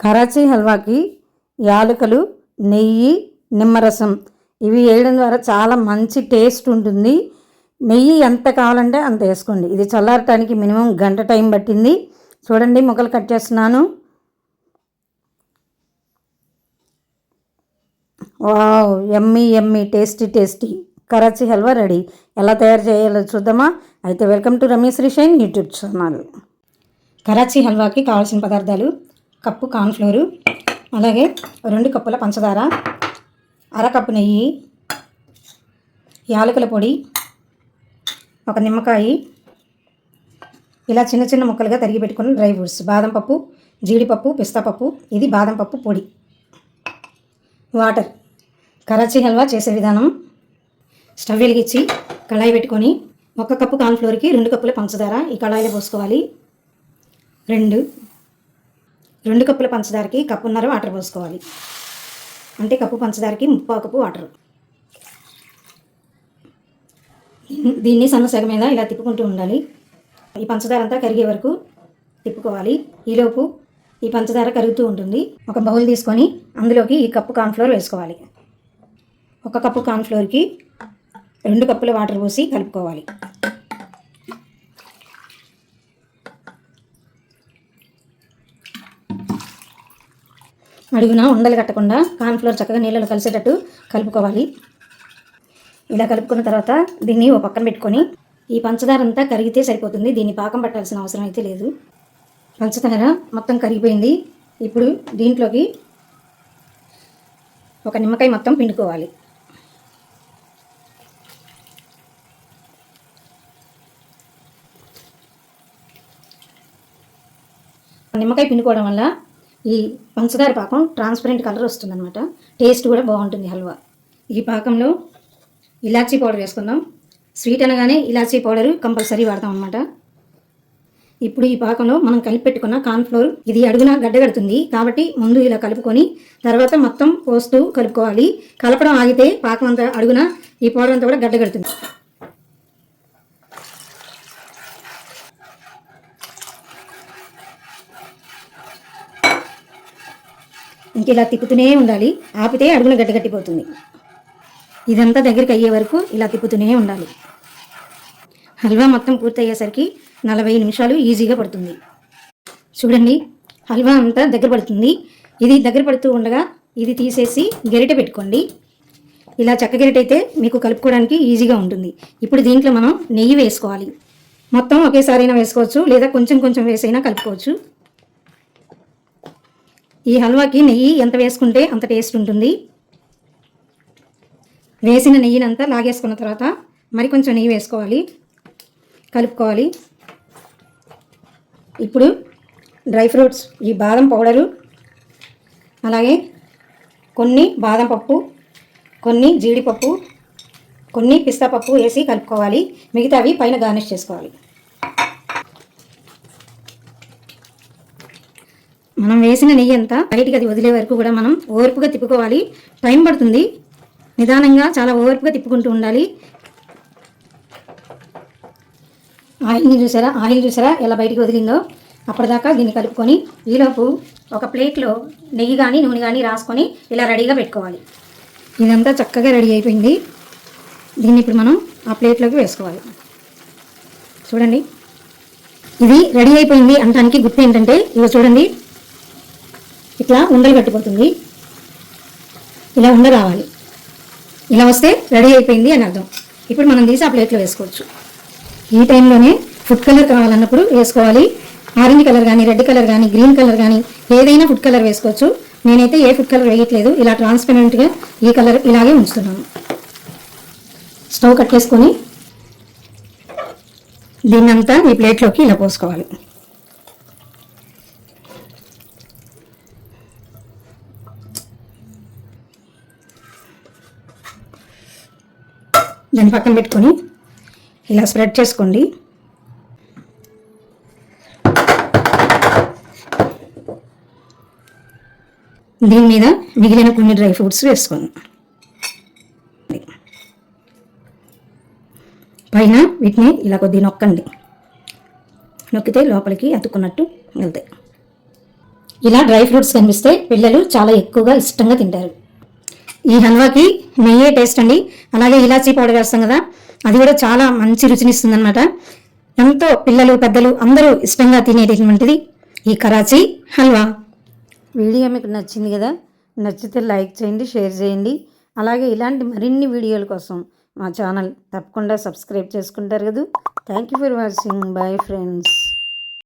కరాచీ హల్వాకి యాలకులు నెయ్యి నిమ్మరసం. ఇవి వేయడం ద్వారా చాలా మంచి టేస్ట్ ఉంటుంది. నెయ్యి ఎంత కావాలంటే అంత వేసుకోండి. ఇది చల్లారటానికి మినిమం గంట టైం పట్టింది. చూడండి ముక్కలు కట్ చేస్తున్నాను. Wow yummy yummy tasty tasty. Karachi halwa ready. ఎలా తయారు చేయాలో చూద్దామా? అయితే వెల్కమ్ టు రమేష్ రిషైన్ యూట్యూబ్ ఛానల్. కరాచీ హల్వాకి కావాల్సిన పదార్థాలు కప్పు కార్న్ఫ్లోరు అలాగే రెండు కప్పుల పంచదార అరకప్పు నెయ్యి యాలకుల పొడి ఒక నిమ్మకాయ ఇలా చిన్న చిన్న ముక్కలుగా తరిగి పెట్టుకున్న డ్రై ఫ్రూట్స్. బాదం పప్పు జీడిపప్పు పిస్తా పప్పు ఇది బాదం పప్పు పొడి. వాటర్. కరాచీ హల్వా చేసే విధానం. స్టవ్ వెలిగించి కళాయి పెట్టుకొని ఒక కప్పు కార్న్ఫ్లోర్కి రెండు కప్పుల పంచదార ఈ కళాయిలో పోసుకోవాలి. రెండు రెండు కప్పుల పంచదారకి కప్పున్నర వాటర్ పోసుకోవాలి. అంటే కప్పు పంచదారకి ముప్పా కప్పు వాటర్. దీన్ని సన్న సగం మీద ఇలా తిప్పుకుంటూ ఉండాలి. ఈ పంచదార అంతా కరిగే వరకు తిప్పుకోవాలి. ఈలోపు ఈ పంచదార కరుగుతూ ఉంటుంది. ఒక బౌల్ తీసుకొని అందులోకి ఈ కప్పు కార్న్ఫ్లోర్ వేసుకోవాలి. ఒక కప్పు కార్న్ఫ్లోర్కి రెండు కప్పుల వాటర్ పోసి కలుపుకోవాలి. అడుగున ఉండలు కట్టకుండా కార్న్ఫ్లోర్ చక్కగా నీళ్ళలో కలిసేటట్టు కలుపుకోవాలి. ఇలా కలుపుకున్న తర్వాత దీన్ని ఓ పక్కన పెట్టుకొని ఈ పంచదార అంతా కరిగితే సరిపోతుంది. దీన్ని పాకం పట్టాల్సిన అవసరం అయితే లేదు. పంచదార మొత్తం కరిగిపోయింది. ఇప్పుడు దీంట్లోకి ఒక నిమ్మకాయ మొత్తం పిండుకోవాలి. నిమ్మకాయ పిండుకోవడం వల్ల ఈ పంచదార పాకం ట్రాన్స్పరెంట్ కలర్ వస్తుందన్నమాట. టేస్ట్ కూడా బాగుంటుంది హల్వా. ఈ పాకంలో ఇలాచీ పౌడర్ వేసుకుందాం. స్వీట్ అనగానే ఇలాచీ పౌడర్ కంపల్సరీ వాడతాం అనమాట ఇప్పుడు ఈ పాకంలో మనం కలిపి పెట్టుకున్న కార్న్ఫ్లోర్ ఇది అడుగున గడ్డగడుతుంది కాబట్టి ముందు ఇలా కలుపుకొని తర్వాత మొత్తం పోస్తూ కలుపుకోవాలి. కలపడం ఆగితే పాకం అంతా అడుగున ఈ పౌడర్ అంతా కూడా గడ్డగడుతుంది ఇంకా ఇలా తిప్పుతూనే ఉండాలి. ఆపితే అడుగున గడ్డగట్టిపోతుంది ఇదంతా దగ్గరికి అయ్యే వరకు ఇలా తిప్పుతూనే ఉండాలి. హల్వా మొత్తం పూర్తయ్యేసరికి నలభై నిమిషాలు ఈజీగా పడుతుంది. చూడండి హల్వా అంతా దగ్గర పడుతుంది. ఇది దగ్గర పడుతూ ఉండగా ఇది తీసేసి గరిటె పెట్టుకోండి. ఇలా చెక్క గెరిట అయితే మీకు కలుపుకోవడానికి ఈజీగా ఉంటుంది. ఇప్పుడు దీంట్లో మనం నెయ్యి వేసుకోవాలి. మొత్తం ఒకేసారైనా వేసుకోవచ్చు లేదా కొంచెం కొంచెం వేసైనా కలుపుకోవచ్చు. ఈ హల్వాకి నెయ్యి ఎంత వేసుకుంటే అంత టేస్ట్ ఉంటుంది. వేసిన నెయ్యినంతా లాగేసుకున్న తర్వాత మరి కొంచెం నెయ్యి వేసుకోవాలి. కలుపుకోవాలి. ఇప్పుడు డ్రై ఫ్రూట్స్ ఈ బాదం పౌడరు అలాగే కొన్ని బాదం పప్పు కొన్ని జీడిపప్పు కొన్ని పిస్తా పప్పు వేసి కలుపుకోవాలి. మిగతావి పైన గార్నిష్ చేసుకోవాలి. మనం వేసిన నెయ్యి అంతా బయటికి అది వదిలే వరకు కూడా మనం ఓర్పుగా తిప్పుకోవాలి. టైం పడుతుంది. నిదానంగా చాలా ఓర్పుగా తిప్పుకుంటూ ఉండాలి. ఆయిల్ని చూసారా? ఆయిల్ చూసారా? ఎలా బయటికి వదిలిందో? అప్పటిదాకా దీన్ని కలుపుకొని ఈలోపు ఒక ప్లేట్లో నెయ్యి కానీ నూనె కానీ రాసుకొని ఇలా రెడీగా పెట్టుకోవాలి. ఇదంతా చక్కగా రెడీ అయిపోయింది. దీన్ని ఇప్పుడు మనం ఆ ప్లేట్లోకి వేసుకోవాలి. చూడండి. ఇది రెడీ అయిపోయింది అనడానికి గుర్తు ఏంటంటే ఇవి చూడండి. ఇట్లా ఉండలు కట్టిపోతుంది. ఇలా ఉండ రావాలి ఇలా వస్తే రెడీ అయిపోయింది అని అర్థం. ఇప్పుడు మనం తీసి ఆ ప్లేట్లో వేసుకోవచ్చు. ఈ టైంలోనే ఫుడ్ కలర్ కావాలన్నప్పుడు వేసుకోవాలి. ఆరెంజ్ కలర్ కానీ రెడ్ కలర్ కానీ గ్రీన్ కలర్ కానీ ఏదైనా ఫుడ్ కలర్ వేసుకోవచ్చు. నేనైతే ఏ ఫుడ్ కలర్ వేయట్లేదు. ఇలా ట్రాన్స్పరెంట్గా ఈ కలర్ ఇలాగే ఉంచుతున్నాను. స్టవ్ కట్టేసుకొని దీన్నంతా ఈ ప్లేట్లోకి ఇలా పోసుకోవాలి. దాన్ని పక్కన పెట్టుకొని ఇలా స్ప్రెడ్ చేసుకోండి. దీని మీద మిగిలిన కొన్ని డ్రై ఫ్రూట్స్ వేసుకోండి పైన వీటిని ఇలా కొద్దిగా నొక్కండి. నొక్కితే లోపలికి అతుక్కున్నట్టు వెళ్తాయి. ఇలా డ్రై ఫ్రూట్స్ కనిపిస్తే పిల్లలు చాలా ఎక్కువగా ఇష్టంగా తింటారు. ఈ హల్వాకి నెయ్యే టేస్ట్ అండి. అలాగే ఇలాచీ పౌడర్ వేస్తాం కదా అది కూడా చాలా మంచి రుచినిస్తుంది అనమాట ఎంతో పిల్లలు పెద్దలు అందరూ ఇష్టంగా తినేటటువంటిది ఈ కరాచీ హల్వా. వీడియో మీకు నచ్చింది కదా నచ్చితే లైక్ చేయండి షేర్ చేయండి. అలాగే ఇలాంటి మరిన్ని వీడియోల కోసం మా ఛానల్ తప్పకుండా సబ్స్క్రైబ్ చేసుకుంటారు కదా. Thank you for watching bye friends